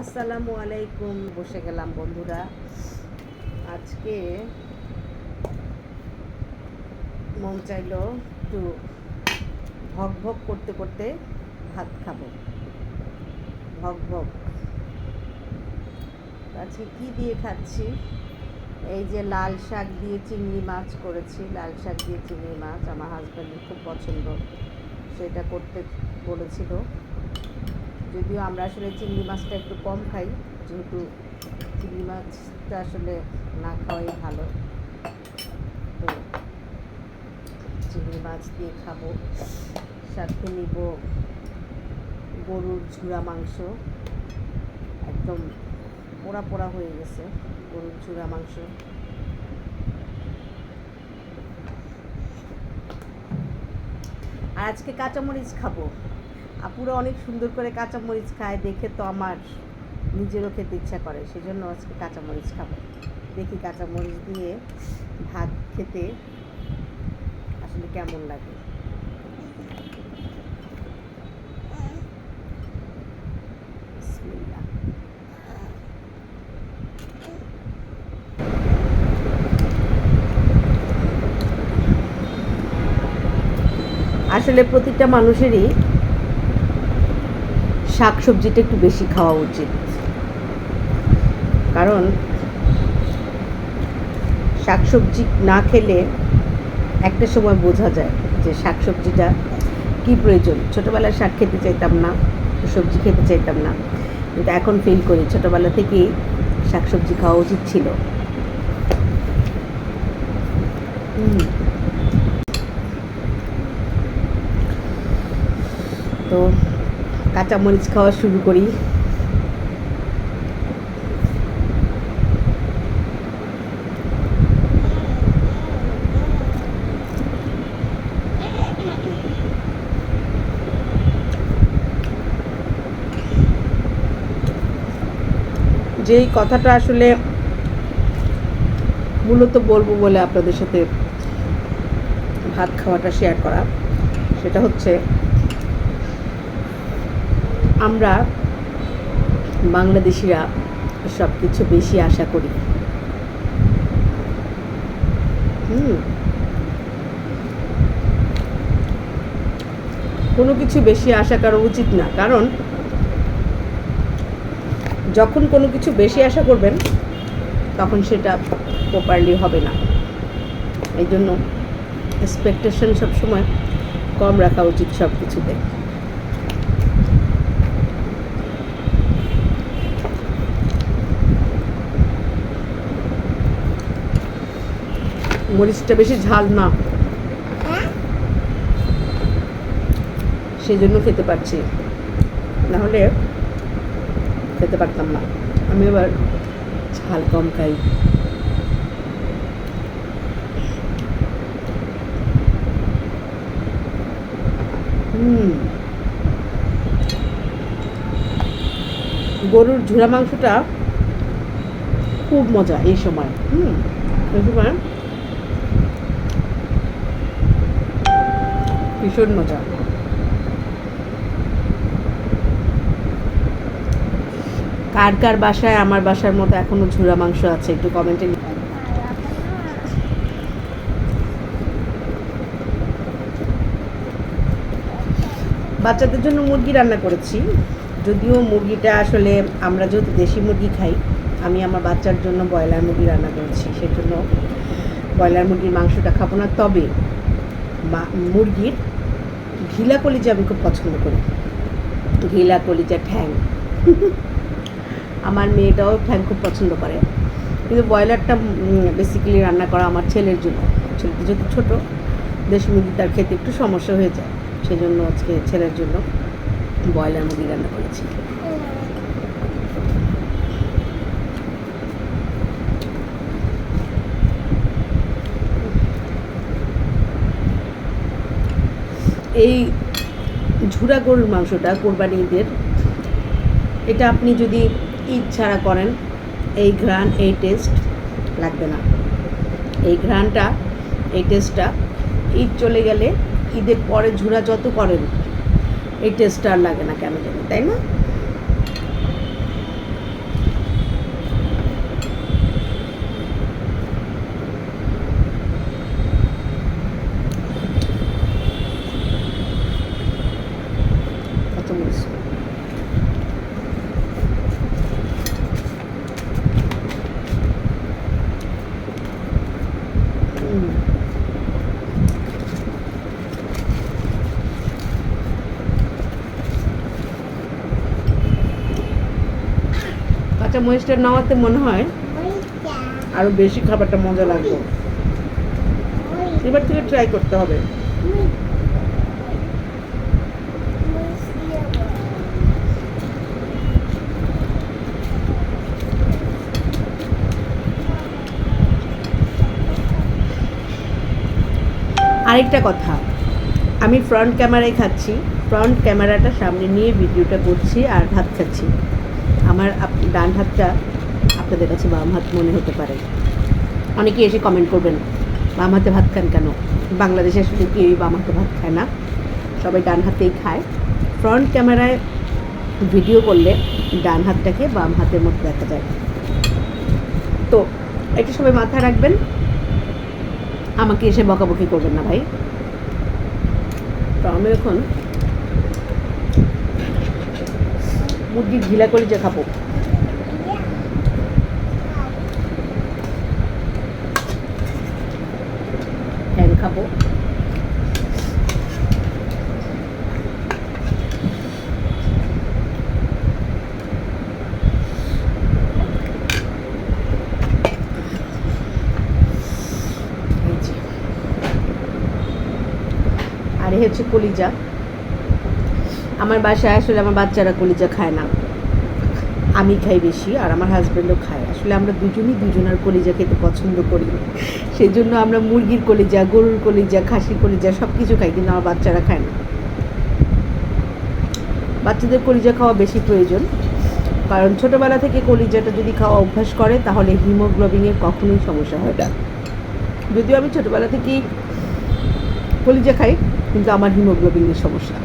আসসালামু আলাইকুম, বসে গেলাম বন্ধুরা। আজকে মন চাইলো একটু ভক ভক করতে করতে ভাত খাব। ভক ভক। আজকে কি দিয়ে খাচ্ছি? এই যে লাল শাক দিয়ে চিংড়ি মাছ করেছি। লাল শাক দিয়ে চিংড়ি মাছ আমার হাজব্যান্ডের খুব পছন্দ। সেটা করতে বলেছিল। যদিও আমরা আসলে চিংড়ি মাছটা একটু কম খাই, যেহেতু চিংড়ি মাছটা আসলে না খাওয়াই ভালো। তো চিংড়ি মাছ দিয়ে খাব। সাথে নিব গরুর ঝুড়া মাংস। একদম পোড়া পোড়া হয়ে গেছে গরুর ঝুড়া মাংস। আর আজকে কাঁচামরিচ খাব। আপুরা অনেক সুন্দর করে কাঁচামরিচ খায়, দেখে তো আমার নিজেরও খেতে ইচ্ছা করে, সেজন্য আজকে কাঁচামরিচ খাব। দেখি কাঁচামরিচ দিয়ে ভাত খেতে আসলে কেমন লাগে। আসলে প্রতিটা মানুষেরই শাক সবজিটা একটু বেশি খাওয়া উচিত। কারণ শাক সবজি না খেলে একটা সময় বোঝা যায় যে শাক সবজিটা কী প্রয়োজন। ছোটোবেলায় শাক খেতে চাইতাম না, সবজি খেতে চাইতাম না। কিন্তু এখন ফিল করি ছোটোবেলা থেকেই শাক সবজি খাওয়া উচিত ছিল। তো কাঁচামরিচ খাওয়া শুরু করি। যেই কথাটা আসলে মূলত বলব বলে আপনাদের সাথে ভাত খাওয়াটা শেয়ার করা, সেটা হচ্ছে আমরা বাংলাদেশিরা সব কিছু বেশি আশা করি। হুম। কোনো কিছু বেশি আশা করা উচিত না, কারণ যখন কোনো কিছু বেশি আশা করবেন, তখন সেটা প্রপারলি হবে না। এই জন্য এক্সপেকটেশন সবসময় কম রাখা উচিত সব কিছুতে মরিচটা বেশি ঝাল না। সেই জন্য খেতে পারছি। নাহলে খেতে পারতাম না। আমি এবার ঝাল কম খাই। হুম। গরুর ঝুড়া মাংসটা খুব মজা এই সময়। হুম এই সময় ভীষণ মজা। কার কার বাসায় আমার বাসার মতো এখনও ঝুরা মাংস আছে, একটু কমেন্টে বাচ্চাদের জন্য মুরগি রান্না করেছি, যদিও মুরগিটা আসলে আমরা যেহেতু দেশি মুরগি খাই, আমি আমার বাচ্চার জন্য ব্রয়লার মুরগি রান্না করেছি, সেজন্য ব্রয়লার মুরগির মাংসটা খাব না। তবে মুরগির ঘিলা কলিজা আমি খুব পছন্দ করি। ঘিলা কলিজা ঠ্যাং। আমার মেয়েটাও ঠ্যাং খুব পছন্দ করে। কিন্তু ব্রয়লারটা বেসিক্যালি রান্না করা আমার ছেলের জন্য। ছেলেটি যেহেতু ছোটো দেশি মুরগি তার খেতে একটু সমস্যা হয়ে যায়। সেই জন্য আজকে ছেলের জন্য ব্রয়লার মুরগি রান্না করেছি। এই ঝুরা গরুর মাংসটা কোরবানি ঈদের এটা আপনি যদি ঈদ ছাড়া করেন, এই ঘ্রাণ, এই টেস্ট লাগবে না। এই ঘ্রাণটা, এই টেস্টটা ঈদ চলে গেলে ঈদের পরে ঝুরা যত করেন, এই টেস্টটা আর লাগে না কেন জানি, তাই না কাঁচামরিচ হুম কাঁচা মরিচটা নেওয়াতে মনে হয়, আরও বেশি খাবারটা মজা লাগবে। এবার থেকে ট্রাই করতে হবে। আরেকটা কথা, আমি ফ্রন্ট ক্যামেরায় খাচ্ছি ফ্রন্ট ক্যামেরাটা সামনে নিয়ে ভিডিওটা করছি আর ভাত খাচ্ছি। আমার ডান হাতটা আপনাদের কাছে বাম হাত মনে হতে পারে। অনেকেই এসে কমেন্ট করবেন, বাম হাতে ভাত খান কেন? বাংলাদেশে আসলে কেউই বাম হাতে ভাত খায় না। সবাই ডান হাতেই খায়। ফ্রন্ট ক্যামেরায় ভিডিও করলে ডান হাতটাকে বাম হাতের মতো দেখা যায়। তো এটা সবাই মাথায় রাখবেন। আমাকে এসে বকাবকি করবেন না ভাই। তো আমি এখন মুরগির ঘিলা করে যে খাব। ফ্যান খাব। আর হচ্ছে কলিজা। আমার বাসায় আসলে আমার বাচ্চারা কলিজা খায় না। আমি খাই বেশি আর আমার হাজব্যান্ডও খায়। আসলে আমরা দুজনই দুজনের কলিজা খেতে পছন্দ করি। সেই জন্য আমরা মুরগির কলিজা, গরুর কলিজা, খাসির কলিজা সব কিছু খাই কিন্তু আমার বাচ্চারা খায় না। বাচ্চাদের কলিজা খাওয়া বেশি প্রয়োজন। কারণ ছোটোবেলা থেকে কলিজাটা যদি খাওয়া অভ্যাস করে, তাহলে হিমোগ্লোবিনের কখনোই সমস্যা হয় না। যদিও আমি ছোটোবেলা থেকেই কলিজা খাই, কিন্তু আমার হিমোগ্লোবিনের সমস্যা।